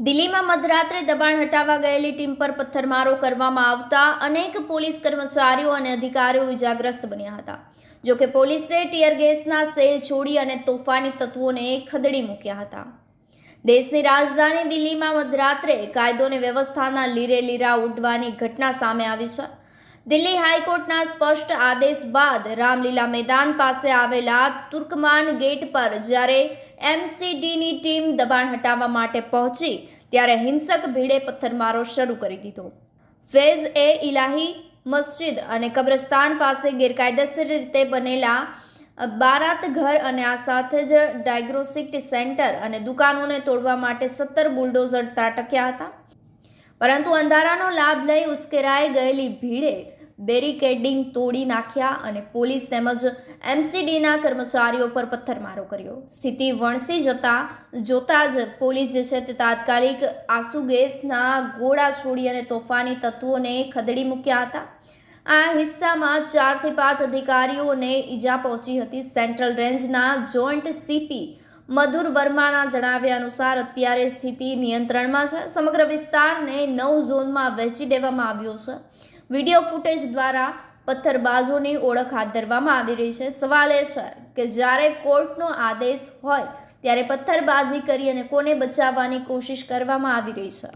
દિલ્હીમાં મધરાત્રે દબાણ હટાવવા ગયેલી ટીમ પર પથ્થરમારો કરવામાં આવતા અનેક પોલીસ કર્મચારીઓ અને અધિકારીઓ ઇજાગ્રસ્ત બન્યા હતા. જોકે પોલીસે ટીયર ગેસના સેલ છોડી અને તોફાની તત્વોને ખદડી મૂક્યા હતા. દેશની રાજધાની દિલ્હીમાં મધરાત્રે કાયદો અને વ્યવસ્થાના લીરે લીરા ઉડવાની ઘટના સામે આવી છે. દિલ્હી હાઈકોર્ટના સ્પષ્ટ આદેશ બાદ રામલીલા મેદાન પાસે આવેલા તુર્કમાન ગેટ પર જ્યારે એમસીડીની ટીમ દબાણ હટાવવા માટે પહોંચી, ત્યારે હિંસક ભીડે પથ્થરમારો શરૂ કરી દીધો. ફેઝ એ ઇલાહી મસ્જિદ અને કબ્રસ્તાન પાસે ગેરકાયદેસર રીતે બનેલા બારાત ઘર અને આ સાથે જ ડાયગ્નોસ્ટિક સેન્ટર અને દુકાનોને તોડવા માટે સત્તર બુલડોઝર ત્રાટક્યા હતા. પરંતુ અંધારાનો લાભ લઈ ઉશ્કેરાઈ ગયેલી ભીડે બેરિકેડિંગ તોડી નાખ્યા અને પોલીસ તેમજ એમસીડીના કર્મચારીઓ પર પથ્થરમારો કર્યો. સ્થિતિ વણસી જતા જોતા જ પોલીસ જે છે તે તાત્કાલિક આંસુ ગેસના ગોળા છોડી અને તોફાની તત્વોને ખદડી મૂક્યા હતા. આ હિસ્સામાં ચારથી પાંચ અધિકારીઓને ઈજા પહોંચી હતી. સેન્ટ્રલ રેન્જના જોઈન્ટ સીપી મધુર વર્માના જણાવ્યા અનુસાર અત્યારે સ્થિતિ નિયંત્રણમાં છે. સમગ્ર વિસ્તારને નવ ઝોનમાં વહેંચી દેવામાં આવ્યો છે. વીડિયો ફૂટેજ દ્વારા પથ્થરબાજોની ઓળખ હાથ ધરવામાં આવી રહી છે. સવાલ એ છે કે જ્યારે કોર્ટનો આદેશ હોય, ત્યારે પથ્થરબાજી કરી અને કોને બચાવવાની કોશિશ કરવામાં આવી રહી છે?